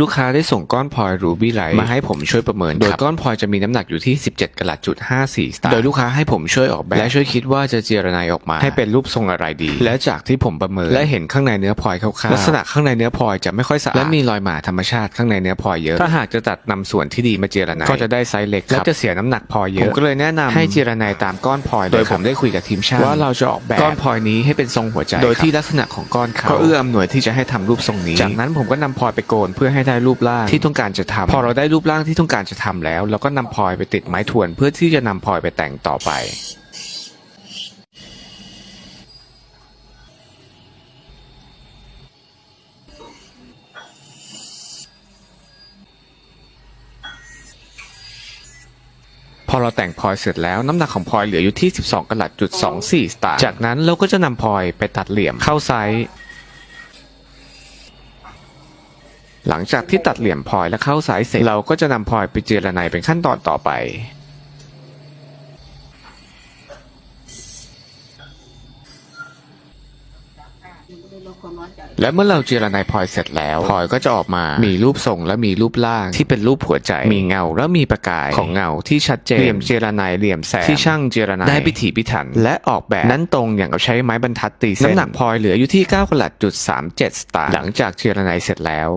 ลูกค้าได้ส่งก้อนพลอยรูบี้ไลท์มาให้ผมช่วยประเมิน โดยก้อนพลอยจะมีน้ำหนักอยู่ที่ 17กะลัดจุด54สตางค์โดยลูกค้าให้ผมช่วยออกแบบ และช่วยคิดว่าจะเจรนายออกมา ให้เป็นรูปทรงอะไรดี และจากที่ผมประเมิน และเห็นข้างในเนื้อพลอยคร่าวๆลักษณะข้างในเนื้อพลอยจะไม่ค่อยสะอาดและมีรอยหมาธรรมชาติข้างในเนื้อพลอยเยอะถ้าหากจะตัดนำส่วนที่ดีมาเจรนายก็จะได้ไซส์เล็กและจะเสียน้ำหนักพลอยเยอะผมก็เลยแนะนำให้เจรนายตามก้อนพลอยโดยผมได้คุยกับทีมช่างว่าเราจะออกแบบก้อนพลอยนี้ให้เป็นทรงหัวใจ โดยที่ลักษณะของก้อนเขาก็เอื้ออำนวยที่จะให้ทำรูปทรงนี้ จากนั้นผมก็นำพลอยไปโกนเพื่อให้ได้รูปร่างที่ต้องการจะทำพอเราได้รูปร่างที่ต้องการจะทำแล้ว เราก็นำพลอยไปติดไม้ทวนเพื่อที่จะนำพลอยไปแต่งต่อไปพอเราแต่งพลอยเสร็จแล้วน้ำหนักของพลอยเหลืออยู่ที่ 12กะลัดจุด24สตางค์จากนั้นเราก็จะนำพลอยไปตัดเหลี่ยมเข้าไซส์ หลังจากที่ตัดเหลี่ยมพลอยและเข้าไซส์เสร็จเราก็จะนำพลอยไปเจรไนเป็นขั้นตอนต่อไป และเมื่อเราเจรไนพลอยเสร็จแล้วพลอยก็จะออกมามีรูปทรงและมีรูปร่างที่เป็นรูปหัวใจ มีเงาและมีประกายของเงาที่ชัดเจนเหลี่ยมเจรไนเหลี่ยมแสงที่ช่างเจรไนได้พิถีพิถัน และออกแบบนั้นตรงอย่างกับใช้ไม้บรรทัดตีเส้นน้ำหนักพลอยเหลืออยู่ที่9กะลัดจุด37สตางค์หลังจากเจรไนเสร็จแล้ว